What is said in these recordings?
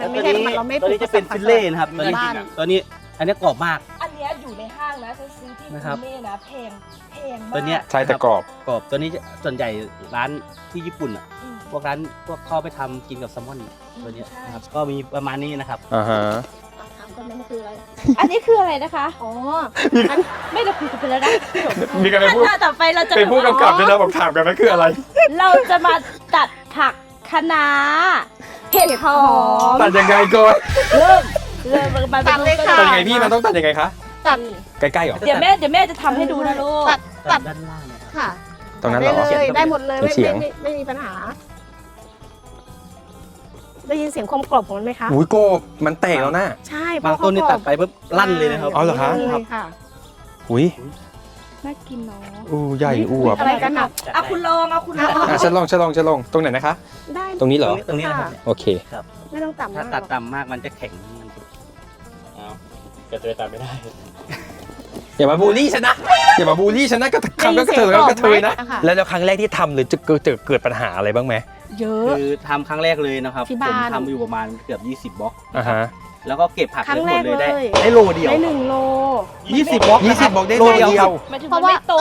มันไม่ใช่ มันเราไม่ตัวนี้จะเป็นฟิลเล่นะครับตัวนี้บ้านตัวนี้อันนี้กรอบมาก อันเนี้ยอยู่ในห้างนะถ้าซื้อที่นะครับ เม่นะแพงแพงมากตัวเนี้ยใช่แต่กรอบ กรอบตัวนี้จะส่วนใหญ่ร้านที่ญี่ปุ่นอะอืมพวกร้านพวกเข้าไปทำกินกับแซลมอนตัวเนี้ยใช่นะครับก็มีประมาณนี้นะครับ อ่าฮะ ถามคนนั้นมันคืออะไร อันนี้คืออะไรนะคะ อ๋อไม่ได้คุยกันไปแล้วนะมีกันไปพูดขั้นตอนต่อไปเราจะเป็นผู้กำกับด้วยนะบอกถามกันว่าคืออะไร เราจะมาตัดผักคะน้า เห็ดหอมตัดยังไงก่อนเริ่มเริ่มมาตัดเลยค่ะ ตัดยังไงพี่มันต้องตัดยังไงคะตัดใกล้ๆเหรอเดี๋ยวแม่เดี๋ยวแม่จะทำให้ดูนะลูกตัดตัดด้านล่างนะครับค่ะตรงนั้นเหรอได้เลยได้หมดเลยไม่เฉียงไม่ไม่ไม่มีปัญหา ได้ยินเสียงความกรอบของมันไหมคะอุ้ยโกบมันแตกแล้วนะใช่บางต้นนี่ตัดไปปุ๊บลั่นเลยนะครับอ๋อเหรอคะใช่ค่ะอุ้ย น่ากินเนาะอู้ใหญ่อวบอะไรกันอะอะคุณลองเอาคุณลองอะฉันลองฉันลองฉันลองตรงไหนนะคะ ได้ตรงนี้เหรอตรงนี้นะครับโอเคไม่ต้องต่ำถ้ามากตัดต่ำมากมันจะแข็งมันจะเอาจะจะตัดไม่ได้อย่ามาบูลลี่ฉันนะอย่ามาบูลลี่ฉันนะก็คำก็กระเทยก็กระเทยนะค่ะแล้วแล้วครั้งแรกที่ทำหรือจะเกิดเกิดปัญหาอะไรบ้างไหมเยอะคือทำครั้งแรกเลยนะครับที่ผมบ้านทำอยู่ประมาณเกือบ 20บล็อกอ่าฮะ แล้วก็เก็บผักครั้งได้หมดเลยได้แรกเลย ได้โลเดียวได้หนึ่งโล20บล็อกยี่สิบบอกได้โลโลเดียวเดียวหมายถึงเพมัราะนว่า ไม่โต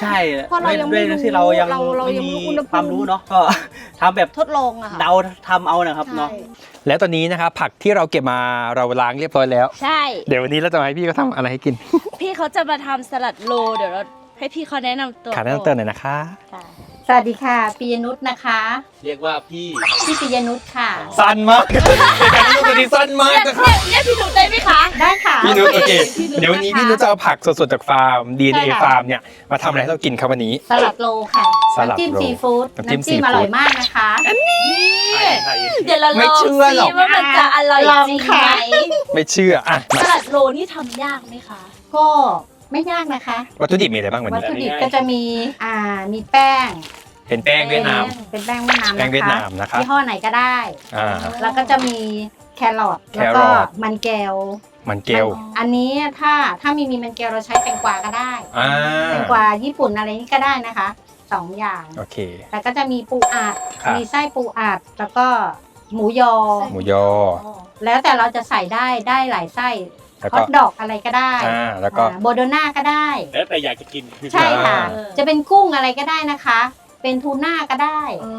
ใช่เพราะเรายังไม่ด้วยที่เรายังเราเราไม่ยังมีไม่รู้อุณหภูมิ ความรู้เนาะก็ ทำแบบทดลองอะค่ะเดาทำเอานะครับเนาะ ใช่ แล้วตอนนี้นะครับผักที่เราเก็บมาเราล้างเรียบร้อยแล้ว ใช่ เดี๋ยววันนี้เราจะมาให้พี่เขาทำอะไรให้กินพี่เขาจะมาทำสลัดโล เดี๋ยวเราให้พี่เขาแนะนำตัวขาแนะนำเตือนหน่อยนะคะ สวัสดีค่ะปิยนุชนะคะ เรียกว่าพี่พี่ปิยนุชค่ะสั้นมากการที่ตัวนี้สั้นมากเรียกนะครับ เรียกพี่หนุ่มได้ไหมคะ ได้ค่ะ พี่นุชโอเคพี่นุชเดี๋ยววันนี้นะคะพี่นุชจะเอาผักสดๆจากฟาร์ม DNA ใช่ค่ะฟาร์มเนี่ยมาทำอะไรให้เรากินครับวันนี้ สลัดโลค่ะสลัดโลน้ำจิ้มซีฟู้ดน้ำจิ้มน้ำจิ้มซีฟู้ดอร่อยมากนะคะเดี๋ยวเราลไม่องเชื่อหรอกซิว่ามันจะอร่อยลองจริงค่ะไหมไม่เชื่ออะสมาลัดโลนี่ทำยากไหมคะ ก็ ไม่ยากนะคะ วัตถุดิบมีอะไรบ้างวันวัตนี้ ถุดิบก็จะมีอ่ามีแป้งเป็นแป้งเวียดนาม เป็นแป้งเวียดนามแป้งเวียดนะคะนามนะครับยี่ห้อไหนก็ได้ อ่า แล้วก็จะมีแครอทแคแล้วรก็อท มันแก้วมันเกลอันนี้ถ้าถ้ามีมีมันแก้วเราใช้แตงกวาก็ได้อ่าแตงกวาญี่ปุ่นอะไรนี่ก็ได้นะคะสองอย่าง โอเค แล้วก็จะมีปูอัด ครับ มีไส้ปูอัด แล้วก็หมูยอ หมูยอ แล้วแต่เราจะใส่ได้ได้หลายไส้ แล้วฮก็อทดอกอะไรก็ได้อ่าแล้วก็โบโดน่าก็ได้ แล้วแต่อยากจะกิน ใช่ค่ะ อ่า จะเป็นกุ้งอะไรก็ได้นะคะ เป็นทูน่าก็ได้ อ๋อ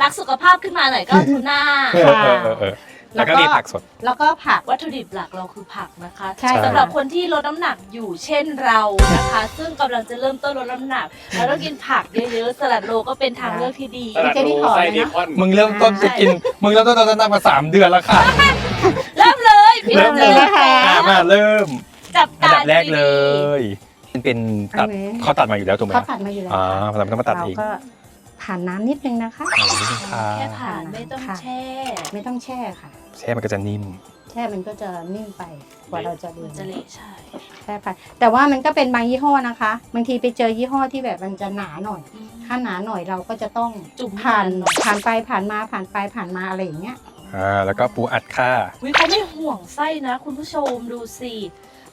รักสุขภาพขึ้นมาหน่อยก็ทูน่าเออเออเออเออแล้วก็มีผักสด แล้วก็ผัก วัตถุดิบหลักเราคือผักนะคะใช่ สำหรับคนที่ลดน้ำหนักอยู่เช่นเรานะคะ ซึ่งกำลังจะเริ่มต้นลดน้ำหนักเราต้องกินผักเยอะๆสลัดโลก็เป็นทางเลือกที่ดีพี่เจนี่ขอเลยนะมึงเริ่มต้นจะกิน มึงเริ่มต้นตอนนั้นมาสามเดือนแล้วค่ะเริ่ม เลยพี่เริ่มเลยนะคะอะมาเริ่ม จับอันตาดับแรกเลดีย มันเป็นตัดอันนี้เขาตัดมาอยู่แล้วถูกไหมเขาตัดมาอยู่แล้วอ่าเราไม่ต้องมาตัดเราเองก็ผ่านน้ำนิดนึงนะคะ อ่านิดนึงค่ะๆแค่ผ่านไม่ต้องค่ะ แช่ ไม่ต้องแช่ค่ะ แช่มันก็จะนิ่ม แช่มันก็จะนิ่มไปกว่าเราจะดูมันจะเละใช่ แช่ผ่านแต่ว่ามันก็เป็นบางยี่ห้อนะคะ บางทีไปเจอยี่ห้อที่แบบมันจะหนาหน่อย ถ้าหนาหน่อยเราก็จะต้องจุ่มผ่านหน่อยผ่านไปผ่านมาผ่านไปผ่านมาอะไรอย่างเงี้ย อ่าแล้วก็ปูอัดค่ะ วิเขาไม่ห่วงไส้นะ คุณผู้ชมดูสิ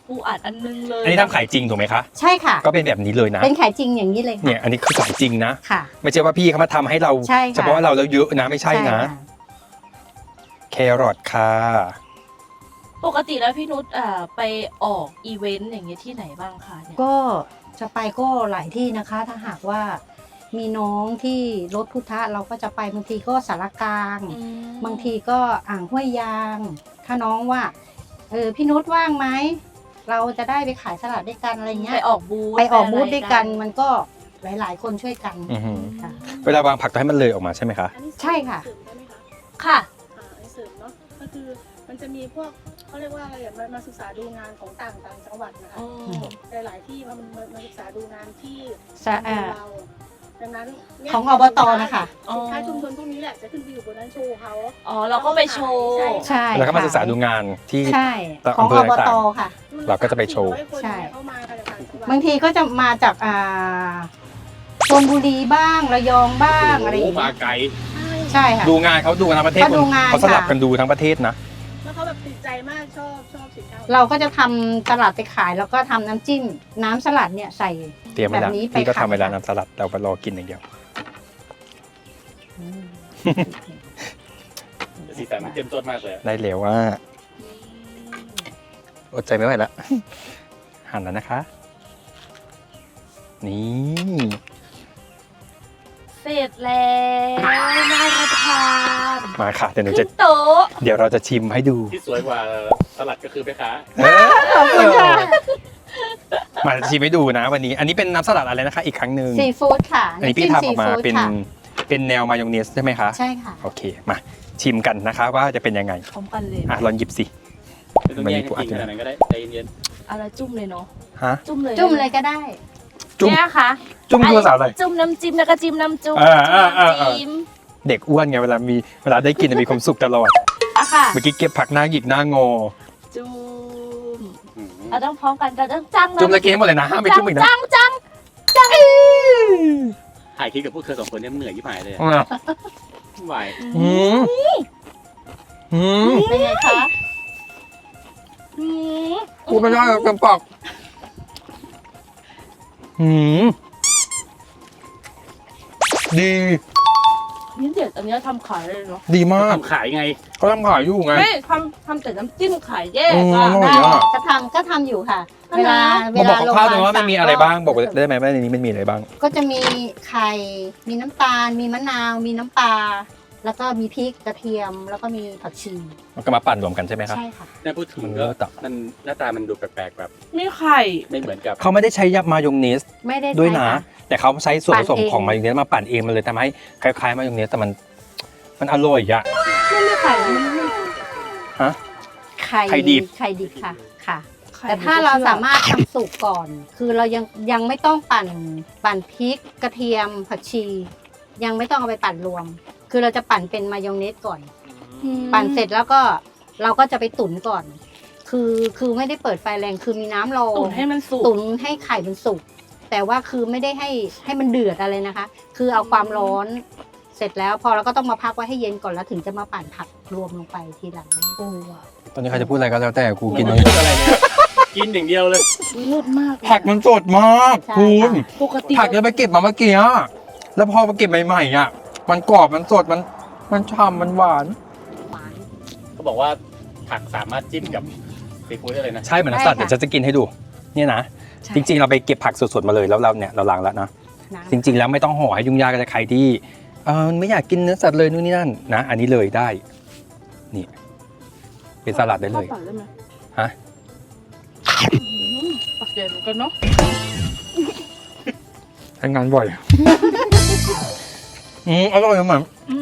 ปูอัดอันนึงเลยอันนี้ทำขายจริงถูกไหมคะ ใช่ค่ะ ก็เป็นแบบนี้เลยนะ เป็นไข่จริงอย่างนี้เลยค่ะเนี่ยอันนี้คือขายจริงนะ ค่ะ ไม่ใช่ว่าพี่เขามาทำให้เราใช่ค่ะ เฉพาะเราแล้วเยอะนะไม่ใช่นะ ค่แครอทค่ะ ปกติแล้วพี่นุชอ่าไปออกอีเวนต์อย่างเงี้ยที่ไหนบ้างคะเนี่ยก็จะไปก็หลายที่นะคะ ถ้าหากว่า มีน้องที่รถพุทธะเราก็จะไปบางทีก็สารกลางอืมบางทีก็อ่างห้วยยาง ถ้าน้องว่าเออพี่นุชว่างไหมเราจะได้ไปขายสลัดด้วยกันอะไรเงี้ไปยออกบูธไปออกบูธะไรด้วยกันมันก็หลาย ๆ คนช่วยกันอือหือค่ะเวลาวางผักต้องให้มันเลยออกมาใช่ไหมคะอันนี้ใช่ค่ะเสริมได้ไหมคะค่ะอ่าอันนี้เสริมเนาะก็คือมันจะมีพวกเขาเรียกว่าอะไรอะมามาศึกษาดูงานของต่างต่างจังหวัดนะคะอืมหลายๆที่มามามาศึกษาดูงานที่สะอาดเรา ดังนั้นเนี่ยของอบตนะคะสินค้าชุมชนพวกนี้แหละจะขึ้นไปอยู่บนนั้นโชว์เขา อ๋อ เราก็ไปโชว์ ใช่ใช่แล้วก็มาค่ะศึกษาดูงานที่ ใช่ต่างของอำเภออบต่างตค่ะ เราก็จะไปโชว์ ใช่ เข้ามากันจากต่างจังหวัดบางทีก็จะมาจากอ่าชลบุรีบ้างระยองบ้างอะไรอย่างมาเงี้ยไกลใช่ค่ะ ดูงานเขาดูกันทั้งประเทศเขาดูงานเขาสลับค่ะ กันดูทั้งประเทศนะ แล้วเขาแบบติดใจมากชอบชอบสินค้า เราก็จะทำสลัดไปขาย แล้วก็ทำน้ำจิ้ม น้ำสลัดเนี่ยใส่ เตรียมไว้แล้วแบบนี้ไปพี่ก็ทำไว้แล้วขายน้ำสลัดเราไปรอกินอย่างเดียวสีสันมันเต็มต้นมากเลยได้แล้วว่าอดใจไม่ไหวแล้วหั่นแล้วนะคะ นี่ เสร็จแล้วน่ารับประทานมาค่ะเดี๋ยวหนูขึ้จะนโต๊ะเดี๋ยวเราจะชิมให้ดูที่สวยกว่าสลัดก็คือแม่ค้าขอบคุณค่ะ มาชิมให้ดูนะวันนี้ อันนี้เป็นน้ำสลัดอะไรนะคะ อีกครั้งหนึ่งซีฟู้ดค่ะอันนี้พี่ำจิ้ทำออกมาซีฟู้ดเป็นค่ะเป็นแนวมายองเนสใช่ไหมคะใช่ค่ะ โอเคมาชิมกันนะคะว่าจะเป็นยังไงพร้อมกันเลยอะลองหยิบสิ ไม่ต้องแย่งกันกินขนาดนั้นก็ได้ใจเย็นอะไรจุ่มเลยเนาะ ฮะ จุ่มเลยจุ่มเลยก็ได้ จุ่ม เนี่ยค่ะจุ่มคือภาษาอะไร จุ่มน้ำจิ้มแล้วก็จิ้มน้ำจุ่มอ่าอ่าอ่าอ่าจิ้มเด็กอ้วนไงเวลามีเวลาได้กินจะมีความสุขตลอดอะค่ะ เมื่อกี้เก็บผักหน้าหยิกหน้างอ จุ่มๆอืมเราต้องพร้อมกันเราต้องจังจุ่มตะกี้ให้หมดเลยนะห้ามไปจุ่มอีกนะจังจังถ่ายคลิปกับพวกเธอสองคนเนี่ยเหนื่อยยิ่หายเลยอะไม่ไหวอืมอืมเป็นไงคะอืมพูดไม่ได้เต็มปาก อืมดี นี่เดี๋ยวอันเนี้ยทำขายเลยเนาะดีมากทำขายไงเขาทำขายอยู่ไง ไม่ทำทำแต่น้ำจิ้มขายแยกอืมอะอร่อย ได้อะจะทำก็ทำอยู่ค่ะอันเวไหนลาเวมาบอลากคร่าวๆหน่อยว่ามันมีอะไรบ้างสั่บอกได้ไหมว่าในนี้มันมีอะไรบ้าง ก็จะมีไข่ มีน้ำตาล มีมะนาว มีน้ำปลา แล้วก็มีพริกกระเทียม แล้วก็มีผักชีมันก็มาปั่นรวมกันใช่ไหมครับ ใช่ค่ะเนี่ยพูดถึงมันก็เลิศอะมันหน้าตามันดูแปลกๆแบบมีไข่ ไม่เหมือนกับ เขาไม่ได้ใช้ยับมายองเนสไม่ได้ด้วยนะใช่ค่ แต่เขาใช้ส่วนผสมปั่นเอง ของมายองเนสมาปั่นเองมันเลยทำให้คล้ายๆมายองเนสแต่มัน มันอร่อยอะ ไม่มีไข่มันไม่ไข่ไข่ดิบ ไข่ดิบค่ะค่ะไข่แต่ถ้าเราสามารถทำสุกก่อน คือเรายังยังไม่ต้องปั่นปั่นพริกกระเทียมผักชี ยังไม่ต้องเอาไปปั่นรวม คือเราจะปั่นเป็นมายองเนสก่อน อืมปั่นเสร็จแล้วก็เราก็จะไปตุ๋นก่อน คือคือไม่ได้เปิดไฟแรงคือมีน้ำรอ ตุ๋นให้มันสุก ตุ๋นให้ไข่มันสุก แต่ว่าคือไม่ได้ให้ให้มันเดือดอะไรนะคะ คือเอาความร้อนเสร็จแล้ว พอเราก็ต้องมาพักไว้ให้เย็นก่อนแล้วถึงจะมาปั่นผักรวมลงไปทีหลังโอ้อะตอนนี้ใครจะพูดอะไรก็แล้วแต่กูกินไม่เลยพูดอะไรเลยกินอย่างเดียวเลยอุ๊ยเลิศมากเลยผักมันสดมากใช่คุณค่ะปกติผักเราไปเก็บมาเมื่อกี้อะแล้วพอมาเก็บใหม่ๆอะ มันกรอบมันสดมัน มันฉ่ำมันหวาน เขาบอกว่าผักสามารถจิ้มกับซีฟู้ดได้เลยนะ ใช่เหมือนน้ำสลัดได้ค่ะเดี๋ยวฉันจะกินให้ดู เนี่ยนะใช่จริง ๆ เราไปเก็บผักสดๆมาเลยแล้วเราเนี่ยเราล้างแล้วนะนะจริง ๆ แล้วไม่ต้องห่อให้ยุ่งยากกับใครที่เออไม่อยากกินเนื้อสัตว์เลยนู่นนี่นั่นนะอันนี้เลยได้นี่เป็นสลัดได้เลย ข้าวปากได้ไหมฮะ อืมปากใหญ่เหมือนกันเนาะทำงานบ่อย อืมอร่อยเหมือนอื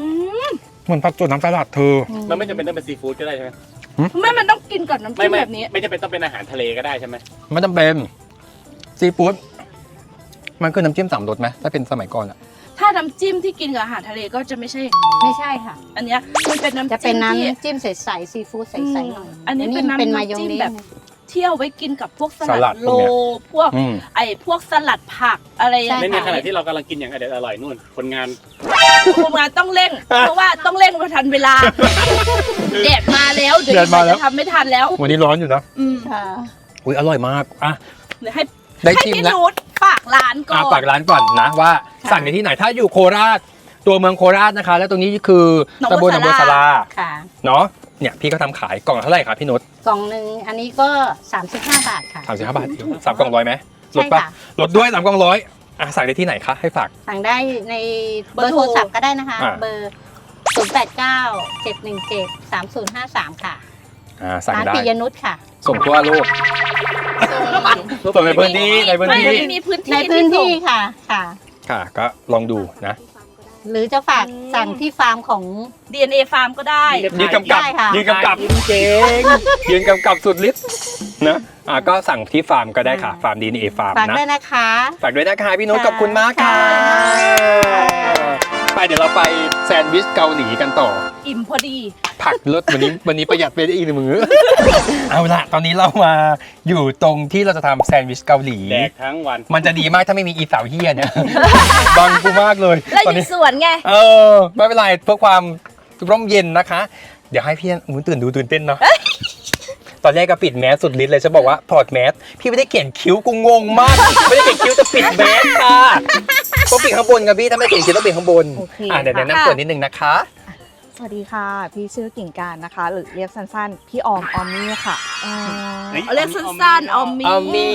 มเหมือนผักสดน้ำสลัดเธอ มันไม่จำเป็นต้องเป็นซีฟู้ดก็ได้ใช่ไหมไม่มันต้องกินกับน้ำไม่จิ้มไม่แบบนี้ ไม่จำเป็นต้องเป็นอาหารทะเลก็ได้ใช่ไหมไม่จำเป็นซีฟู้ดมันคือน้ำจิ้มสามรสไหมถ้าเป็นสมัยก่อนอะถ้าน้ำจิ้มที่กินกับอาหารทะเลก็จะไม่ใช่อย่างนี้ไม่ใช่ค่ะ อันเนี้ยมันเป็นน้ำจะเป็จิ้นมน้ำที่จิ้มใสๆซีฟู้ดใสๆหน่อยอันนี้เป็นน้ำเป็นมายองจิ้มเนส แบบ เที่ยวไว้กินกับพวกสสลัลัดดพโล วกเนี้ย พวกอืม ไอ้พวกสลัดผักอะไรอย่างในเงี้ยในขณะที่เรากำลังกินอย่างอร่อยอร่อยนู่น คนงาน คุมงานต้องเร่ง เพราะว่าต้องเร่งมาทันเวลาแดดมาแล้วเดี๋ยวแดดมาแล้ว จะทำไม่ทันแล้ว วันนี้ร้อนอยู่นะอืมค่ะ อุ้ยอร่อยมากอะ เดี๋ยวให้ได้ให้ชิมพี่แล้ว นุชฝากร้านก่ออะน ฝากร้านก่อนนะว่าสั่งในที่ไหนถ้าอยู่โคราช ตัวเมืองโคราชนะคะ แล้วตรงนี้คือตำบลหนองบัวสาราค่ะเนาะเนี่ยพี่ก็ทำขายกล่องละเท่าไหร่ครับพี่นุชกล่องหนึ่งอันนี้ก็ 35 บาทค่ะ สามสิบห้าบาทเดียวสามกล่องร้อยไหมลใช่ดปะค่ะ ลดด้วยสามกล่องร้อย อะสั่งได้ที่ไหนคะให้ฝาก สั่งได้ในเบอร์โทรศัพท์ก็ได้นะคะ อ่า เบอร์ 089 717 3053 ค่ะอ่าสั่งร้านได้ปิยนุชค่ะ ส่งทั่วโลกส่งในพื้นที่ในพื้นที่ ไม่มีพื้นที่ในพื้นที่ส่งค่ะค่ะ ค่ะ ก็ลองดูนะ หรือจะฝากอืมสั่งที่ฟาร์มของ DNA ฟาร์มก็ได้ ยืนกำกับได้ค่ะ ยืนกำกับเจ๋งยืนกำกับสุดฤทธิ์นะอ่าก็สั่งที่ฟาร์มก็ได้ค่ะ ฟาร์มดีเอฟาร์มฝากนะ ด้วยนะคะ ฝากด้วยนะคะพี่นุชค่ะขอบคุณมากค่ะ ค่ะ ไปเดี๋ยวเราไปแซนด์วิชเกาหลีกันต่อ อิ่มพอดี ผักลดวันนี้วันนี้ประหยัดไปได้อีกหนึ่งมื้อเอาละตอนนี้เรามาอยู่ตรงที่เราจะทำแซนด์วิชเกาหลี แดกทั้งวัน มันจะดีมากถ้าไม่มีอีสาวเฮียเนี่ย บังกูมากเลยแล้วตอนอยู่นี้ สวนไง เออ ไม่เป็นไรเพื่อความร่มเย็นนะคะ เดี๋ยวให้พี่อุ้ยตื่นดูตื่นเต้นเนาะตอนแรกก็ปิดแมสสุดฤทธิ์เลยฉันบอกว่าถอดแมสพี่ไม่ได้เขียนคิ้วกูงงมาก ไม่ได้เขียนคิ้วจะปิดแมสค่ะ ต้องปิดข้างบนกับพี่ถ้าไม่เขียนคิ้วต้องปิดข้างบนโอเคอะเดี๋ยวค่ะแนะนำตัวนิดนึงนะคะ สวัสดีค่ะ พี่ชื่อกิ่งการนะคะ หรือเรียกสั้นๆ พี่ออมออมมี่ค่ะเอาเรียกสั้นๆออมมี่เอามี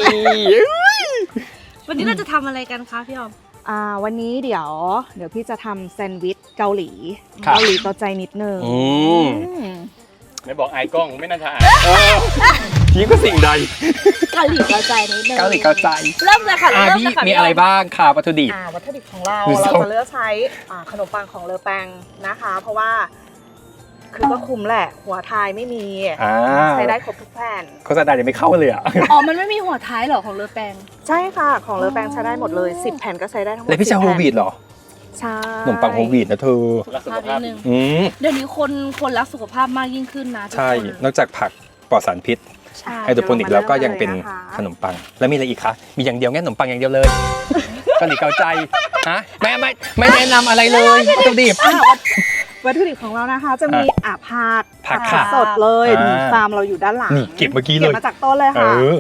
วันนี้เราจะทำอะไรกันคะพี่ออม อ่าวันนี้เดี๋ยว เดี๋ยวพี่จะทำแซนด์วิชเกาหลี ครับ เกาหลีเกาใจนิดนึงอืม อืมไม่บอกไอายกล้องไม่น่าจะอาย ยิ่งก็สิ่งใด เกาหลีเกาใจนิดนึงเกาหลีเกาใจ เริ่มเลยค่ะอะเริ่มพี่เลยค่ะมีอะไรบ้างค่ะวัตถุดิบ อ่าวัตถุดิบของเราคือเราส้ม จะเลือกใช้อ่าขนมปังของเลอแปงนะคะ เพราะว่าคือก็คุมแหละ หัวทายไม่มีอ่าใช้ได้ครบทุกแผ่น โฆษณายังไม่เข้าเลยอะ อ๋อ มันไม่มีหัวท้ายเหรอของเลอแปง ใช่ค่ะ ของเลอแปงใช้ได้หมดเลย 10 แผ่นก็ใช้ได้ทั้งหมดแล้วพี่จะ10โฮแผ่นวีดเหรอใช่ขนมปังโฮวีดนะเธอ รักสุขภาพนิภาพดนึง อืม เดี๋ยวนี้คนคนรักสุขภาพมากยิ่งขึ้นนะทุกใช่ คนนอกจากผักปลอดสารพิษ ใช่ไฮโดรโปนิกแล้วก็ยังเป็นขนมปัง แล้วมีอะไรอีกคะมีอย่างเดียวแค่ขนมปังอย่างเดียวเลยเกาหลีเกาใจฮะไม่ไม่ไม่แนะนำอะไรเลยวัตถุดิบ อะวัตถุดิบของเรานะคะ จะมีอะผักผักค่ะสดเลยอ่า ฟาร์มเราอยู่ด้านหลังนี่เก็บเมื่อกี้เลยเก็บมาจากต้นเลยเอค่ะ อ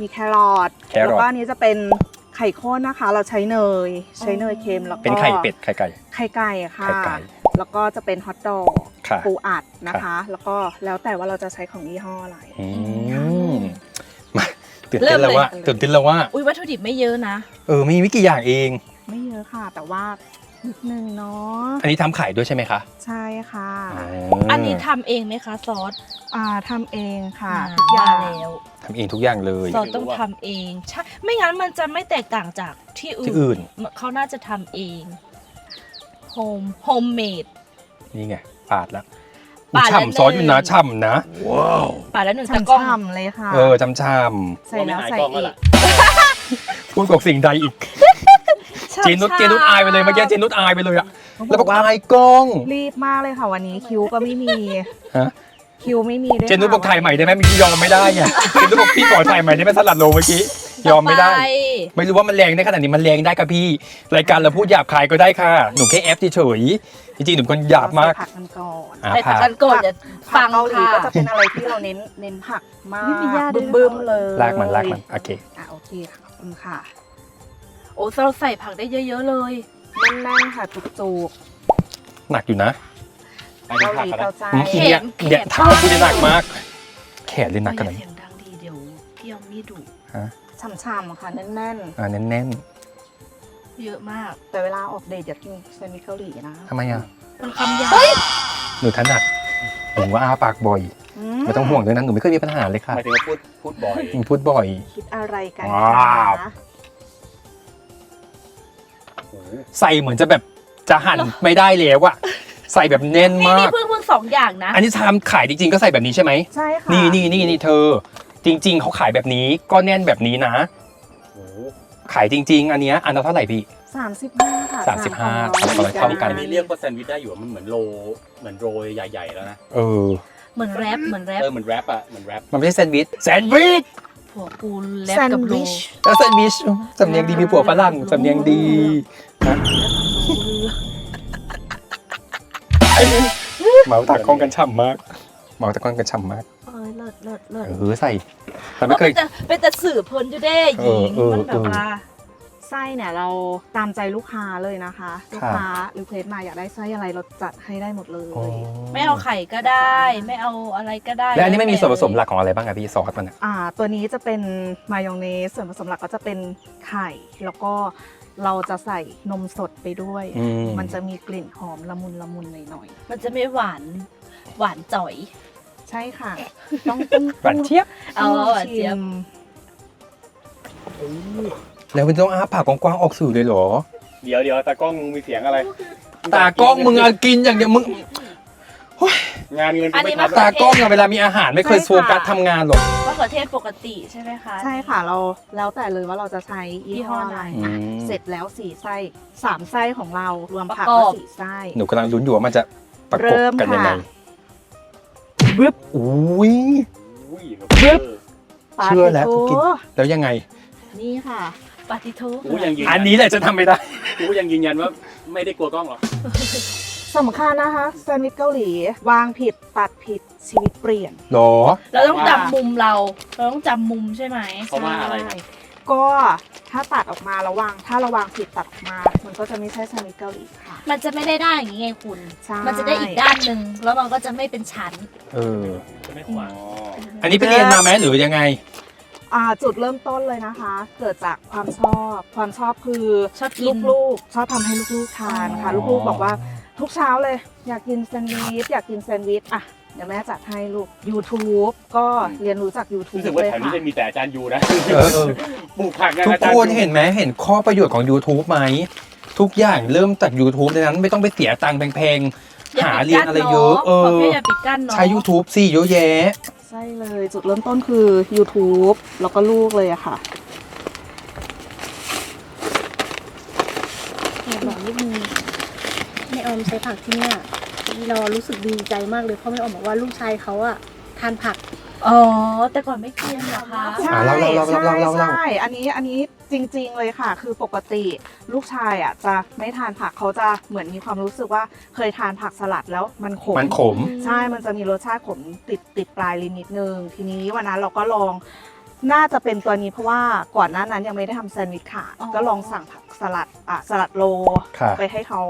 มีแครอทแครอท แล้วก็อันนี้จะเป็นไข่ข้นนะคะ เราใช้เนย ใช้เนยเค็มแล้วก็เป็นไข่เป็ดไข่ไก่ ไข่ไก่ค่ะ ไข่ไก่แล้วก็จะเป็นฮอทดอกค่ะ ปูอัดนะคะ แล้วก็แล้วแต่ว่าเราจะใช้ของยี่ห้ออะไร อืมมา ตื่นเต้นแล้วว่าเริ่มเลย ตื่นเต้นแล้วว่าอุ้ยวัตถุดิบไม่เยอะนะ เออมีไม่กี่อย่างเอง ไม่เยอะค่ะ แต่ว่านิดนึงเนาะอันนี้ทำขายด้วยใช่ไหมคะใช่ค่ะอันนี้ทำเองไหมคะซอสอ่าทำเองค่ะอ่าทุกอย่างมาแล้วทำเองทุกอย่างเลยซอสต้องทำเองใช่ไม่งั้นมันจะไม่แตกต่างจากที่อื่ที่นอื่นเขาน่าจะทำเองโฮมโฮมเมดนี่ไงปาดแล้ว ปาดแล้วฉ่ำซอสอยู่นะหนึ่งฉ่ำนะ ว้าว ป่าแล้วหนึ่งตะกล้อง ช่ำๆเลยค่ะ เออจำช่ใส่แล้วไม่อายใส่กล้องอีแล้วกล่ะำพูดกับสิ่งใดอีก เจนุสเจนุสอายไปเลยเมื่อกี้เจนุสอายไปเลยอะแล้วบอกว่าอายกล้องรีบมากเลยค่ะวันนี้คิวก็ไม่มี ฮะคิวไม่มีด้วยเจนุสบอกถ่ายใหม่ได้ไหมเมื่อกี้ยอมไม่ได้ไงเจนุสบอกพี่ขอถ่ายใหม่ได้ไหมสลัดโลเมื่อกี้ยอมไม่ได้ ต่ปไม่รู้ว่ามันแรงได้ขนาดนี้มันแรงได้ครับพี่ รายการเราพูดหยาบคายก็ได้ค่ะ หนูแค่แอปเฉยๆ จริงๆหนูเป็นคนหยาบมากเรใส่ผักกันก่อนอ่าไปผัผักกกันก่อนจะผัฟักงเกาหลีค่ะก็จะเป็นอะไรที่เราเน้นเน้นผักมากนี่มีญาติด้วยบึ้มๆเลยลากมันลากมันโอเค อะโอเคค่ะขอบคุณค่ะโอ้เราใส่ผักได้เยอะๆเลย แน่นๆค่ะจุกหนักอยู่นะไอ้ๆเป็นเกาหผักลีกันเกานะใจเมื่อกี้เนี่ยแขนเนี่ยแขนเท้าคุณเนี่ยหนักมาก แขนเลยหนักขนาดเสีนี้ยงดังดีเดี๋ยวพี่ยอมมีดุช่ำๆค่ะแน่นอ่าแน่น เยอะมากๆแต่เวลาออกเดทอย่ากินแซนด์วิชเกาหลีนะๆทำไมอะ มันคำยาวหนูถนัดหนูว่าอ้าปากบ่อยไม่ต้องห่วงด้วยนะหนูไม่เคยมีปัญหาเลยค่ะหมายถึงว่าพูดพูดบ่อย หนูพูดบ่อย คิดอะไรกันว้าว คะโอ้โหใส่เหมือนจะแบบจะหั่นไม่ได้แล้วอะใส่แบบแน่นนี่มานี่ก เพิ่งเพิ่งสองอย่างนะ อันนี้ทำขายจริงๆก็ใส่แบบนี้ใช่ไหม ใช่ค่ะนี่นี่นี่นี่เธอ จริง ๆ เขาขายแบบนี้ก็แน่นแบบนี้นะโอ้โห ขายจริง ๆ อันเนี้ยอันละเท่าไหร่พี่สามสิบห้าค่ะสามสิบห้าสามสามร้อยเท่ากันอันนี้เรียกว่าแซนด์วิชได้อยู่อะมันเหมือนโรเหมือนโรยใหญ่ ๆ แล้วนะเออ เหมือนแรปเหมือนแรปเออเหมือนแรปอะเหมือนแรปมันไม่ใช่แซนด์วิชแซนด์วิชผัวกูแรปแซนกับด์โรวิชแล้วแซนด์วิชสำเนียงดีมีผัวฝรั่งสำเนียงดีนะเหมาตากล้องกันฉ่ำมากเหมาตากล้องกันฉ่ำมาก เออเลิศเลิศเลิศเออใส่แต่ไม่เคย เป็นแต่เป็นแต่สื่อเพลินอยู่เด้หญิงเออเออมันแบบว่าไส้เนี่ยเราตามใจลูกค้าเลยนะคะ ลูกค่ะค้ารีเควสมาอยากได้ไส้อะไรเราจัดให้ได้หมดเลย อ๋อไม่เอาไข่ก็ได้ ไม่เอาอะไรก็ได้แล้วอันนี้ไม่มีส่วนผสมหลักของอะไรบ้างอะพี่ซอสมันอะอ่าตัวนี้จะเป็นมายองเนสส่วนผสมหลักก็จะเป็นไข่ แล้วก็เราจะใส่นมสดไปด้วย อืมมันจะมีกลิ่นหอมละมุนละมุนหน่อยมันจะไม่หวานหวานจ่อยๆใช่ค่ะ ต้องต้องหวานเทียบเอาต้องหวานเจี๊ยบชิมแล้วมันต้องอ้าปากกว้างๆออกสื่อเลยเหรอ เดี๋ยวเดี๋ยวตากล้องมึงมีเสียงอะไร ตากล้องมึงเอากินอย่างเดียวมึงงานเงินกูอันนี้ไม่มันทำตากล้องอะเวลามีอาหารไม่เคยโฟกัสทำงานหรอกมะเขือเทศปกติใช่ไหมคะ ใช่ค่ะเราแล้วแต่เลยว่าเราจะใช้ยี่ห้ออะไรยี่ห้อไหนอะอืมเสร็จแล้วสี่ไส้สามไส้ของเรารวมผักประกก็อบสี่ไส้หนูกำลังลุ้นอยู่ว่ามันจะประกบเริ่มกันยังไงค่ะ บึ๊บอุ้ย อุ้ยปึ๊บปาเชื่อแล้วติโถกิน แล้วยังไง นี่ค่ะ ปาติโทกูยังยืนอันนี้แหละจะทำไม่ได้ กูยังยืนยันว่าไม่ได้กลัวกล้องหรอกสำคัญนะคะแซนด์วิชเกาหลี วางผิดตัดผิดชีวิตเปลี่ยน หรอ เราต้องจำมุมเรา เราต้องจำมุมใช่ไหม เพราะว่าอะไรครับใช่ก็ ถ้าตัดออกมาระวางถ้าระวางผิดตัดออกมา มันก็จะไม่ใช่แซนด์วิชเกาหลีค่ะ มันจะไม่ได้ได้อย่างนี้ไงคุณ ใช่มันจะได้อีกด้านหนึ่งแล้วมันก็จะไม่เป็นชั้น เออจะไม่ขวางอันนี้ไปเรียนมาไหมหรือยังไง อ่าจุดเริ่มต้นเลยนะคะ เกิดจากความชอบ ความชอบคือชอบกิน ลูกๆชอบทำให้ลูกๆทานค่ะ อ๋อ ลูกๆบอกว่าทุกเช้าเลย อยากกินแซนด์วิชอยากกินแซนด์วิชอะ เดี๋ยวแม่จัดให้ลูก YouTube ก็เรียนรู้จาก YouTube รู้สึกว่าเลยแถวนี้ค่ะจะมีแต่อาจารย์ยูนะเออเออ ปลูกผักกันทุกอาจารคย์นยูเห็นไหมเห็นข้อประโยชน์ของ YouTube ไหม ทุกอย่างเริ่มจาก YouTube ดังนั้นไม่ต้องไปเสียตังค์แพงๆ หาเรียนอะไรเยอะ เอขออแค่อย่าปิดกั้นเนาะใช้ YouTube สิเยอะแยะ ใช่เลยจุดเริ่มต้นคือ YouTube แล้วก็ลูกเลยอะค่ะอยากบอกนิดนึงแม่ออมใช้ผักที่เนี่ย เรารู้สึกดีใจมากเลยเพราะแม่ออมบอกว่าลูกชายเขาอะทานผัก อ๋อ แต่ก่อนไม่กินเหรอคะใช่อะเล่าเล่าเล่าเล่าเล่าเล่า ใช่อันนี้อันนี้จริง ๆเลยค่ะ คือปกติลูกชายอะจะไม่ทานผักเขาจะเหมือนมีความรู้สึกว่าเคยทานผักสลัดแล้วมันขม มันขม ใช่ มันจะมีรสชาติขมติดติดปลายลิ้นนิดนึง ทีนี้วันนั้นเราก็ลอง น่าจะเป็นตัวนี้เพราะว่าก่อนหน้านั้นยังไม่ได้ทำแซนด์วิชค่ะอ๋อ ก็ลองสั่งผักสลัดอะสลัดโล ค่ะ ไปให้เขา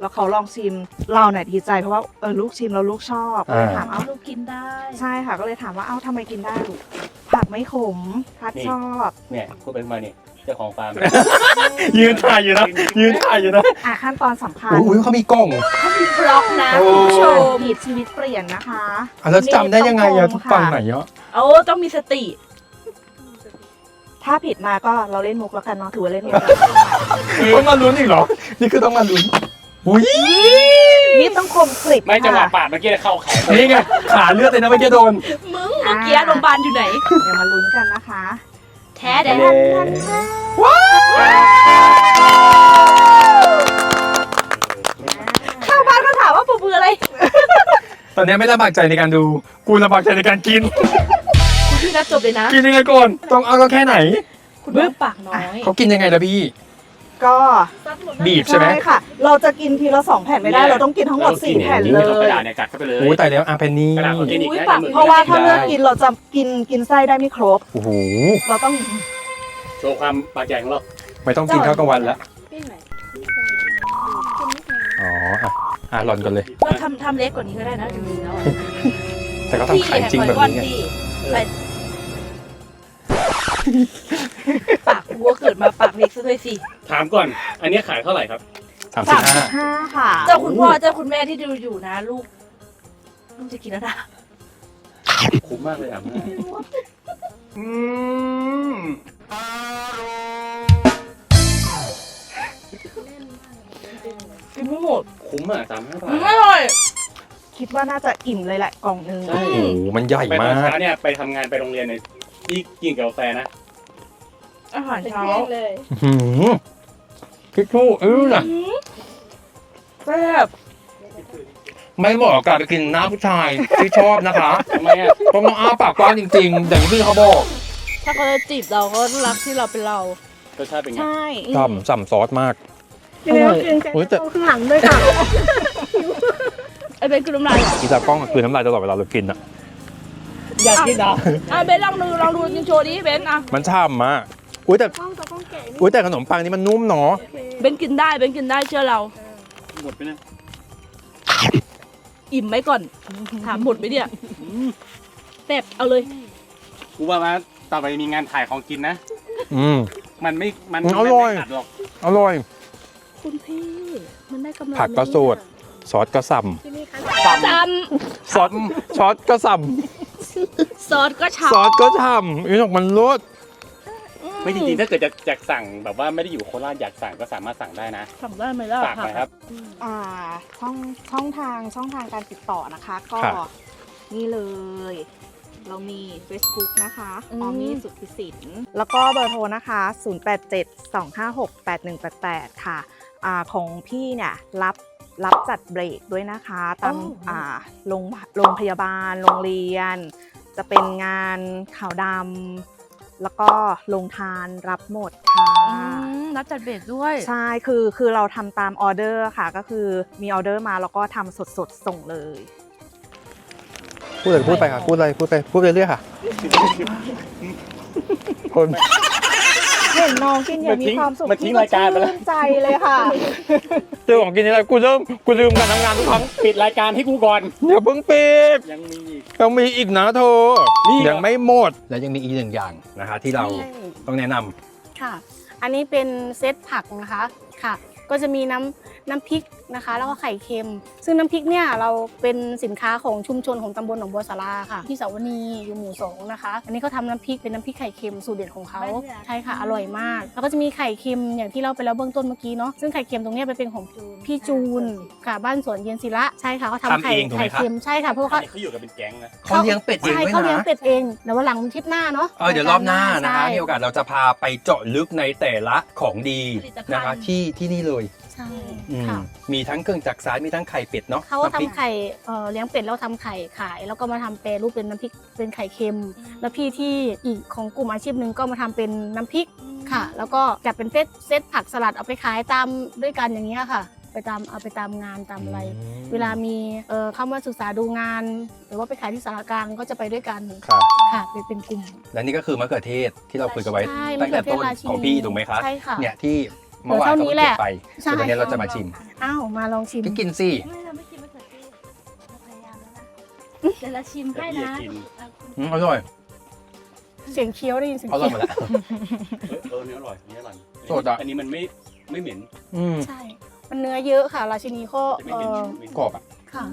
แล้วเขาลองชิมเราเนี่ยดีใจเพราะว่าเออลูกชิมแล้วลูกชอบก็เลยอ่าถามเอ้าลูกกินได้ ใช่ค่ะก็เลยถามว่าเอ้าทำไมกินได้ลูกผักไม่ขมพัดชอบเนี่ยคุณเป็นมาเนี่ยเจ้าของฟาร์ม ยืนถ่ายอยู่นะยืนถ่ายอยู่นะอะขั้นตอนสำคัญอุ้ยเขามีกล้องบล็อกนะโอ้คุณผู้ชมผิดชีวิตเปลี่ยนนะคะอะแล้วจำได้ยังไงอะนี่ทุกต้องฟังค่ะไหนอะโอ้ต้องมีสติ ถ้าผิดมาก็เราเล่นมุกแล้วกันเนาะถือว่าเล่นมุกต้องมาลุ้นอีกเหรอ นี่คือต้องมาลุ้น อุ้ยนี่ต้องคมกริบไม่จังหวะค่ะปาดเมื่อกี้เข้าแขนนี่ไงขาเลือดเลยนะเมื่อกี้โดน มึงเมื่อกี้โรงพยาบาลอยู่ไหน เดี๋ยวมาลุ้นกันนะคะ แท้แดเย้งข้าวบ้านก็ถามว่าปรบมืออะไร ตอนนี้ไม่ลำบากใจในการดู กูลำบากใจในการกิน คุณพี่นัดจบเลยนะ กินยังไงก่อน ต้องเอาก็แค่ไหน คุณเบิ้มปากน้อย เขากินยังไงล่ะพี่ ก็ บีบใช่ไหมค่ะ เราจะกินทีละสองแผ่นไม่ได้ เราต้องกินทั้งหมดสี่แผ่นเลกระยดาษเนี่ยกัดเข้าไปเลยโอ้ยตายแล้วอาเพนนี่กระดาษออร์แกนิกอุ๊ยนะปากในมือเพราะว่าถ้าเลือกกินเราจะกินกินไส้ได้ไม่ครบ โอ้โห เราต้องโชว์ความปากใหญ่ของเรา ไม่ต้องกินข้าวกลางวันแล้วปิ้งหน่อยอ๋ออะอะหล่อนก่อนเลย เราทำทำเล็กกว่านี้ก็ได้นะจริงๆแล้วอะแต่ก็ทำขายจริงแบบนี้ไงพี่ไปปากวัวเกิดมาปากเล็กซะด้วยสิถามก่อน อันนี้ขายเท่าไหร่ครับ สามสิบห้าห้าค่ะ เจ้าคุณพ่อเจ้าคุณแม่ที่ดูอยู่นะ ลูกลูกจะกินแล้วนะคุ้มมากเลยอะอืมกินไม่หมดคุ้มอะสามห้าบาทอร่อย คิดว่าน่าจะอิ่มเลยแหละกล่องหนึง ใช่ โอ้โหมันใหญ่ไปตมาอนก เช้าเนี่ยไปทำงานไปโรงเรียนเนี่ย ที่กินกาแฟนะอาหารเป็นเช้าเที่ยงเลยหืมคิดทู่เออน่ะแซ่บไม่เหมาะกับการไปกินหน้าผู้ชายที่ชอบนะคะทำไมอะต้องอ้าปากกว้างจริงๆอย่างที่พี่เขาบอกถ้าเขาจะจีบเราเขารักที่เราเป็นเรา รสชาติเป็นไง ใช่ฉ่ำฉ่ำซอสมากกินแล้วกินใจโอ้ยแต่เข้าข้างหลังด้วยค่ะ ไอ้เบนคือน้ำลายเหรอ อีตากล้องคือน้ำลายตลอดเวลาเรากินอะ อยากกินเหรออะเบนลองดูลองดูกินโชว์ดิเบนอะมันฉ่ำมากอุ้ยแต่กล้องตัวกล้องแกะนี่อุ้ยแต่ขนมปังนี่มันนุ่มเนาะโอเคเบนกินได้เบนกินได้เชื่อเรา หมดไปนะอิ่มไหมก่อน ถามหมดไหมเนี่ยแซ่บเอาเลยกูว่ามาต่อไปมีงานถ่ายของกินนะ อืม มันไม่ มันอืมอร่อยมันไม่ขัดหรอกอร่อย คุณพี่มันได้กำไรผักก็สดซอสก็ส่ำที่นี่คะจซอสซอสก็ส่ำ ซอสก็ำฉ่ำซอสก็ฉ่ำอีนกมันรสไม่จริงๆถ้าเกิดจะจะสั่งแบบว่าไม่ได้อยู่โคราชอยากสั่งก็สามารถสั่งได้นะสั่งได้ไหมล่ะฝากหน่อยครับ อ่าช่องช่องทางช่องทางการติดต่อนะคะ ก็นี่เลย เรามี Facebook นะคะออมี่สุดพิสิทธิ์แล้วก็เบอร์โทรนะคะ 0872568188 ค่ะอ่าของพี่เนี่ยรับ รับจัดเบรกด้วยนะคะ ตามอ่าโรงโรงพยาบาล โรงเรียน จะเป็นงานข่าวดำแล้วก็โรงทานรับหมดค่ะอืมรับจัดเบรกด้วย ใช่คือคือเราทำตามออเดอร์ค่ะ ก็คือมีออเดอร์มาแล้วก็ทำสดๆส่งเลย พูดเลยพูดไปค่ะ พูดอะไรพูดไปพูดไปเรื่อยๆค่ะคน เห็นน้องกินอย่างมีความสุขมันทิ้งรายการไปแล้ว ชื่นใจเลยค่ะ เจอของกินอะไรกูเริ่มกูลืมการทำงานทุกครั้งปิดรายการให้กูก่อน อย่าเพิ่งปิดยังมีอีกยังมีอีกนะเธอนี่เหรอ ยังไม่หมดและยังมีอีกหนึ่งอย่างนะคะที่เราต้องแนะนำค่ะ อันนี้เป็นเซตผักนะคะค่ะ ก็จะมีน้ำ น้ำพริกนะคะ แล้วก็ไข่เค็ม ซึ่งน้ำพริกเนี่ยเราเป็นสินค้าของชุมชนของตำบลหนองบัวสาราค่ะที่สาวนีอยู่หมู่สองนะคะ อันนี้เขาทำน้ำพริกเป็นน้ำพริกไข่เค็มสูตรเด็ดของเขาใช่ค่ะอร่อยมาก แล้วก็จะมีไข่เค็มอย่างที่เราไปแล้วเบื้องต้นเมื่อกี้เนาะซึ่งไข่เค็มตรงเนี้ยเป็นของพี่จูนค่ะบ้านสวนเย็นศิระใช่ค่ะเขาทำทำไข่เองถูกไหมไข่ครับเค็มใช่ค่ะเพราะว่าเขาอันนี้เขาอยู่กันเป็นแก๊งนะเขาเลี้ยงเป็ดเองใช่ด้วยเขาเลี้ยงนะเป็ดเองเดี๋ยววันหลังทริปหน้าเนาะเออเดี๋ยวรอบหน้านะคะใช่มีโอกาสเราจะพาไปเจาะลึกในแต่ละของดีผลิตภัณฑ์นะคะที่ที่นี่เลย ใช่ อืมค่ะ มีทั้งเครื่องจักรสารมีทั้งไข่เป็ดเนาะเขาน้ำพริกทำไข่เอ่อเลี้ยงเป็ดแล้วทำไข่ขาย แล้วก็มาทำแปรรูปเป็นน้ำพริกเป็นไข่เค็ม แล้วพี่ที่อีกของกลุ่มอาชีพหนึ่งก็มาทำเป็นน้ำพริกค่ะ แล้วก็จัดเป็นเซตเซตผักสลัดเอาไปขายตามด้วยกันอย่างเงี้ยค่ะ ไปตามเอาไปตามงานตามอะไรเวลามีเอ่อเข้ามาศึกษาดูงาน หรือว่าไปขายที่สารกลางก็จะไปด้วยกันค่ะค่ะเป็นเป็นกลุ่ม และนี่ก็คือมะเขือเทศที่เราคุยกันไว้ใช่ตั้งแต่ต้นมะเขือเทศราชินี ของพี่ถูกไหมคะใช่ค่ะ เนี่ยที่ เมื่อวานเท่าเขานี้เก็แหละบไปใช่เดี๋ยววันนี้เราจะมาชิมอ้าวมาลองชิมก็กินสิไม่เราไม่กินมะเขือเทศเราพยายามแล้วนะเดี๋ยวเราชิมแต่ให้พี่นะจะกินอืมอร่อยเสียงเคี้ยวได้ยินเสียงอร่อยเคี้หยวมดแล้วเออเออเนี้อร่อยเนี้อร่อยสดอะอันนี้มันไม่ไม่เหม็นอืมใช่มันเนื้อเยอะค่ะ ราชินีก็จะไม่เอเหม็นอไม่เหม็นกรอบอะค่ะ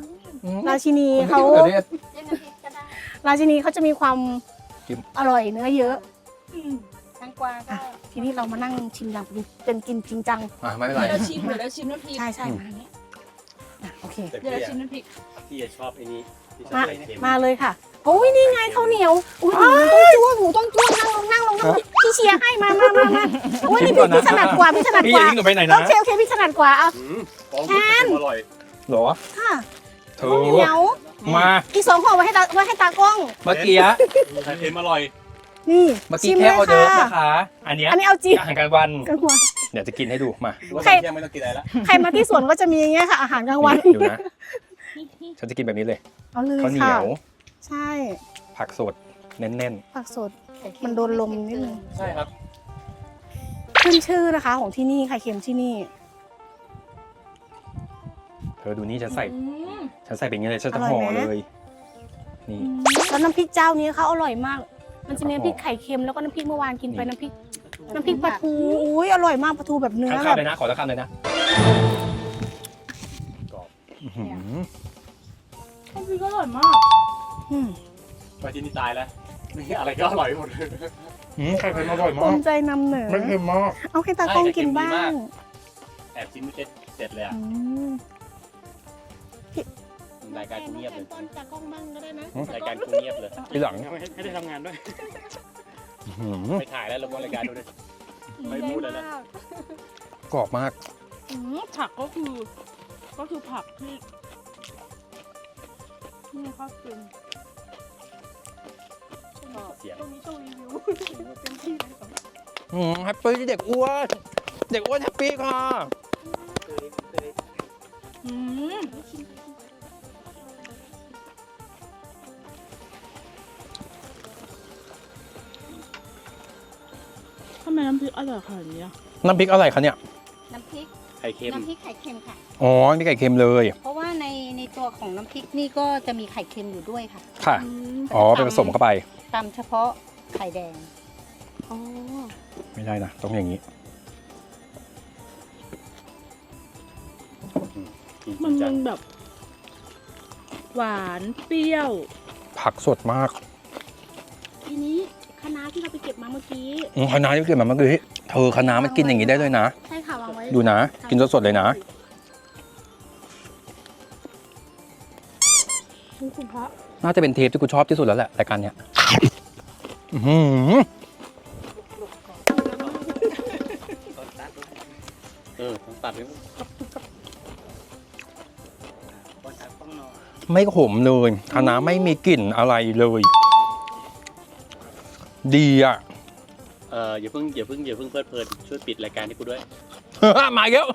อืมราชินีคนเขาที่กินมะเขือเทศเล่นน้ำพริกก็ได้ราชินีเขาจะมีความจิ้มอร่อยเนื้อเยอะแต งกวาก็อะทีนี้เรามานั่งชิมอย่างเป็นกินจริงจัง อะไม่เป็นไร เดี๋ยวเราชิมเดี๋ยวเราชิมน้ำพริกใช่ใช่มาทางนี้อะโอเค แต่เดี๋ยวพี่เราอะชิมน้ำพริกพี่จะชอบไอ้นี้พี่ชอบมาไข่เค็มมาเลยค่ะโอ้ยนี่ไงข้าวเหนียวอุ้ยหนูต้องจ้วงหนูต้องจ้วงนั่งลงนั่งลงนั่งลงพี่เชียร์ให้มามามามาโอ้ยนี่พี่พี่ถนัดกว่าพี่ถนัดพี่กว่ายิงหนูไปไหนโอนะเคโอเคพี่ถนัดกว่าเอาอืมของพี่ไข่เค็มอร่อยเหรอค่ะเธข้าวอเหนียวมาอีกสองห่อไว้ให้ตาไว้ให้ตากล้องเมื่อกี้ไข่เค็มอร่อย นี่เมื่อกี้ชิมแค่ลยออเดิร์ฟค่ะ นะคะ อันเนี้ยอันนี้เอาจริงอาหารกลางวันกันหัวเดี๋ยวจะกินให้ดูมาว่าไข่ตอนเที่ยงไม่ต้องกินอะไรละใครมาที่สวนก็จะมีอย่างเงี้ยค่ะอาหารกลางวัน ดูนะฉันจะกินแบบนี้เลยเอาเลยข้าวเหนีค่ะยวใช่ผักสดแน่นผักสด มันโดนลมนิดนึง ใช่ครับ ขึ้นชื่อนะคะ ของที่นี่ไข่เค็มที่นี่ ๆ เธอดูนี่ฉันใส่อืมฉันใส่เป็นอย่างนี้เลยฉันจะอร่อยห่อไหม เลย นี่แล้วน้ำพริกเจ้านี้เขาอร่อยมาก มันจะมีน้ำพริกไข่เค็มแล้วก็น้ำพริกเมื่อวานกินไปนี่น้ำพริกน้ำพริกปลาทูอุ้ยอร่อยมากปลาทูแบบเนื้อทั้งแบคำบเลยนะ ขอทั้งคำเลยนะกรอบอื้อหือน้ำพริกอร่อยมากอืมไปที่นี่ตายแล้วนี่อะไรก็อร่อยหมดเลย อืมไข่เค็มอร่อยภูมาก มิใจนำเหนือไม่เค็มมาก เอาให้ตากล้องกินบ้างแอบชิมไม่เสร็จเสร็จเลยอะ อืม รายการกูเงียบเลยตอนตากล้องบ้างก็ได้นะรายการกูเงียบเลย ทีหลังให้ได้ทำงานด้วยอื้อหือไปถ่ายแล้วลงรายการดูด้วยไม่พูดเลยนะ กรอบมาก อืมผักก็คือ ก็คือผักที่ที่ไม่ค่อยกินเสียงอืมแฮปปี้เด็กอ้วน เด็กอ้วนแฮปปี้ค่ะอืมทำ ไมน้ำพริกอร่อยขนาดนี้อะน้ำพริกอะไรคะเนี่ย น้ำพริก ไข่เค็มน้ำพริกไข่เค็มค่ะ อ๋อมีไข่เค็มเลย เพราะว่าในในตัวของน้ำพริกนี่ก็จะมีไข่เค็มอยู่ด้วยค่ะค่ะอ๋อเป็นผสมเข้าไป ตำเฉพาะไข่แดง อ๋อไม่ได้นะ ต้องอย่างนี้มันมันแบบ หวานเปรี้ยว ผักสดมาก ทีนี้ คณะที่เราไปเก็บมาเมื่อกี้อืมคณะที่เกิดมาเมื่อกี้เธอคณะมันกินอย่างนี้ได้เลยนะ ใช่ค่ะวางไว้ดูนะ กินสดๆเลยนะคุณพระน่าจะเป็นเทปที่กูชอบที่สุดแล้วแหละรายการเนี้ยอื้อหือเออต้องตัดเลยไม่ขมเลยคณะไม่มีกลิ่นอะไรเลย ดีอะ เอออย่าเพิ่งอย่าเพิ่งอย่าเพิ่งเพลิดเพลินช่วยปิดรายการให้กูด้วย มาเยอะ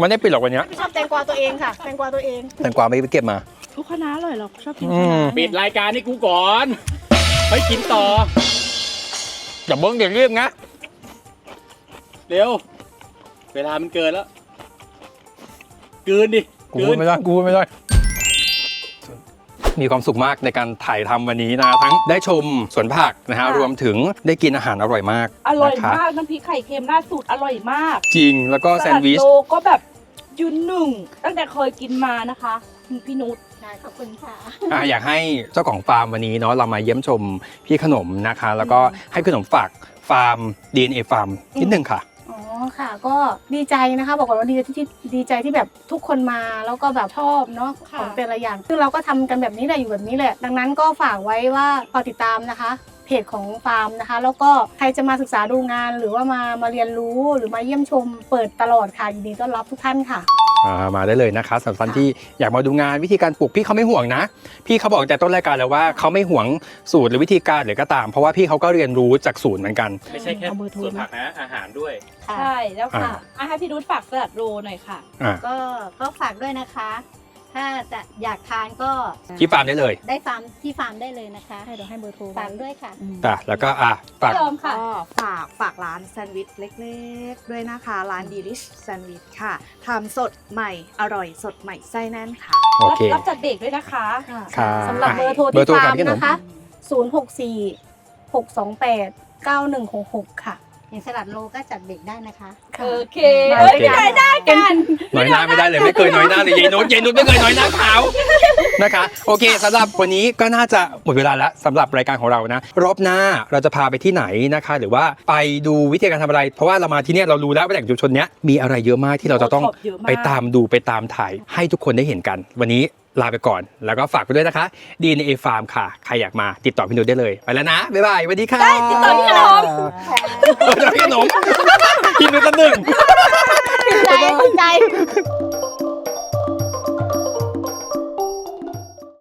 มันได้ปิดหรอกวันเนี้ยชอบแตงกวาตัวเองค่ะ แตงกวาตัวเอง แตงกวาไม่ไปเก็บมา ทุกคณะอร่อยเราชอบกินอืคมณะปิดรายการให้กูก่อนไปกินต่อ อย่าเบิ้งเดี๋ยวรีบนะเร็ว เวลามันเกินแล้วกลืนดิกูกลืพูดนไม่ได้กูพูดไม่ได้ มีความสุขมากในการถ่ายทำวันนี้นะทั้งได้ชมสวนผักนะฮะค่ะรวมถึงได้กินอาหารอร่อยมากอร่อยนะคะมากน้ำพริกไข่เค็มล่าสุดอร่อยมาก จริงแล้วก็แซนด์วิชสลัดโลก็แบบยืนหนึ่งตั้งแต่เคยกินมานะคะพี่นุชได้ขอบคุณค่ะอะอยากให้เจ้าของฟาร์มวันนี้เนาะเรามาเยี่ยมชมพี่ขนมนะคะ แล้วก็ให้พี่ขนมฝากฟาร์ม DNA ฟาร์มนิดนึงค่ะอ๋อ ค่ะ ก็ดีใจนะคะ บอกก่อนว่าดีใจที่ดีใจที่แบบทุกคนมาแล้วก็แบบชอบเนาะค่ะของเป็นละอย่างซึ่งเราก็ทำกันแบบนี้แหละอยู่แบบนี้แหละ ดังนั้นก็ฝากไว้ว่าพอติดตามนะคะ เพจของฟาร์มนะคะ แล้วก็ใครจะมาศึกษาดูงานหรือว่ามามาเรียนรู้หรือมาเยี่ยมชม เปิดตลอดค่ะยินดีต้อนรับทุกท่านค่ะอ่า มาได้เลยนะคะสำหรับท่านที่อยากมาดูงานวิธีการปลูกพี่เขาไม่ห่วงนะ พี่เขาบอกแต่ต้นรายการแล้วว่าเขาไม่ห่วงสูตรหรือวิธีการหรือก็ตาม เพราะว่าพี่เขาก็เรียนรู้จากศูนย์เหมือนกัน ไม่ใช่แค่เอาเบอร์โทรส่วนผักนะ อาหารด้วยค่ะใช่แล้วค่ะอ่าอะให้พี่นุชฝากสลัดโลหน่อยค่ะ อ่า ก็ก็ฝากด้วยนะคะ ถ้าจะอยากทานก็ที่ฟาร์มได้เลยได้ฟาร์มที่ฟาร์มได้เลยนะคะให้เดี๋ยวให้เบอร์โทรฝากด้วยค่ะอะแล้วก็อะฝากเติมค่ะ ก็ฝากฝากร้านแซนด์วิชเล็กๆ ด้วยนะคะ ร้านดีลิชแซนด์วิชค่ะทำสดใหม่อร่อยสดใหม่ไส้แน่นค่ะ โอเค รับจัดเด็กด้วยนะคะ ค่ะค่ะสำหรับเบอร์โทรเบอร์ที่โทรฟาค่ะร์มพี่ขนมนะคะ 064 628 9166 ค่ะ อย่างสลัดโลก็จัดเด็กได้นะคะ โอเคมาเฮ้ยด้วยได้ได้กันน้อยหน้าไม่ได้เลยไม่เคยน้อยหน้าเลยยายนุชยายนุชไม่เคยน้อยหน้าเขานะคะ โอเคสำหรับวันนี้ก็น่าจะหมดเวลาแล้วสำหรับรายการของเรานะ รอบหน้าเราจะพาไปที่ไหนนะคะ หรือว่าไปดูวิธีการทำอะไร เพราะว่าเรามาที่เนี่ยเรารู้แล้วว่าแหล่งชุมชนเนี้ยมีอะไรเยอะมากที่เราจะต้องโอ้โหเยอะมากไปตามดูไปตามถ่ายให้ทุกคนได้เห็นกัน วันนี้ ลาไปก่อน แล้วก็ฝากไปด้วยนะคะ DNA Farm ค่ะ ใครอยากมาติดต่อพี่นุชได้เลย ไปแล้วนะ บ๊ายบายสวัสดีค่ะติดต่อพี่ขนม เออพี่ขนมพี่นุชตั้งหนึ่ง ใจใจ